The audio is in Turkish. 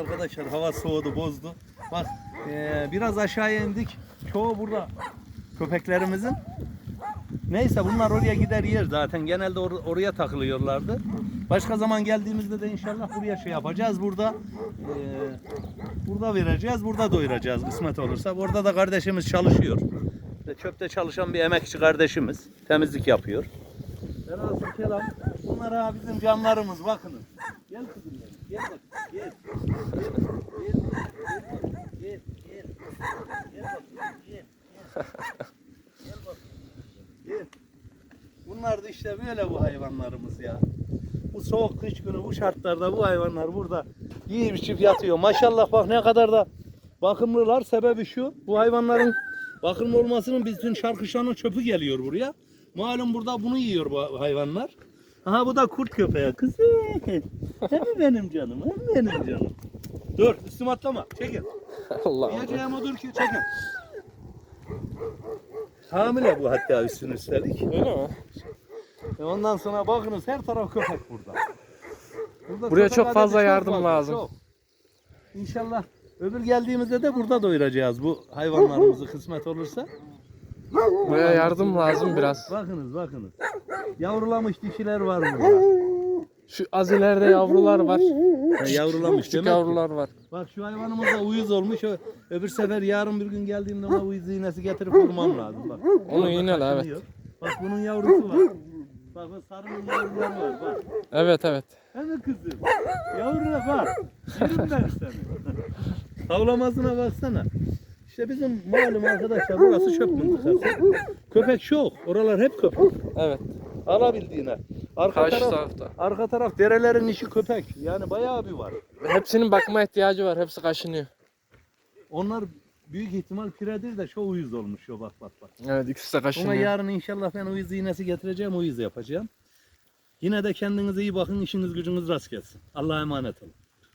arkadaşlar hava soğudu bozdu. Bak eee, biraz aşağıya indik. Çoğu burada köpeklerimizin. Neyse bunlar oraya gider yer zaten. Genelde or- oraya takılıyorlardı. Başka zaman geldiğimizde de inşallah buraya şey yapacağız. Burada eee, burada vereceğiz. Burada doyuracağız kısmet olursa. Orada da kardeşimiz çalışıyor. İşte çöpte çalışan bir emekçi kardeşimiz. Temizlik yapıyor. Velhasıl kelam. Bunlar ha bizim canlarımız bakınız. Gel kızım benim. Gel bak. Gel. Bunlar da işte böyle bu hayvanlarımız ya. Bu soğuk kış günü bu şartlarda bu hayvanlar burada yiyip içip yatıyor. Maşallah bak ne kadar da bakımlılar. Sebebi şu. Bu hayvanların bakımlı olmasının bütün şarkışanın çöpü geliyor buraya. Malum burada bunu yiyor bu hayvanlar. Aha bu da kurt köpeği. Kızım. Hem benim canım. Hem benim canım. Dur üstüme atlama. Çekil. Allah Allah. Diyeceğim odur ki çekil. Hamile bu hatta üstüne üstelik. Öyle mi? E ondan sonra bakınız her taraf köpek burada. Burada Buraya köpek çok fazla çok yardım fazla, lazım. çok. İnşallah öbür geldiğimizde de burada doyuracağız bu hayvanlarımızı kısmet olursa. Buraya yardım lazım biraz. Bakınız bakınız. Yavrulamış dişiler var burada. Şu az ileride yavrular var. Ha, yavrulamış Küçük demek ki. yavrular var. Bak şu hayvanımız da uyuz olmuş. Ö- Öbür sefer yarın bir gün geldiğimde ona uyuz iğnesi getirip vurmam lazım. Bak. Onu Orada iğnele, evet. kaşınıyor. Bak bunun yavrusu var. Bak bak sarının yavruları var. Bak. Evet evet. Hemen kızım. Yavruna bak. Yerim ben seni. Tavlamasına baksana. İşte bizim malum arkadaşlar burası çöp mıntıkası. Köpek çok. Oralar hep köpek. Evet. Alabildiğine. Arka Karşı taraf, tarafta. arka taraf derelerin işi köpek. Yani bayağı bir var. Hepsinin bakıma ihtiyacı var. Hepsi kaşınıyor. Onlar büyük ihtimal piredir de şu uyuz olmuş o bak bak bak. Evet ikisi de Ona kaşınıyor. yarın inşallah ben uyuz iğnesi getireceğim uyuz yapacağım. Yine de kendinize iyi bakın işiniz gücünüz rast gelsin. Allah'a emanet olun.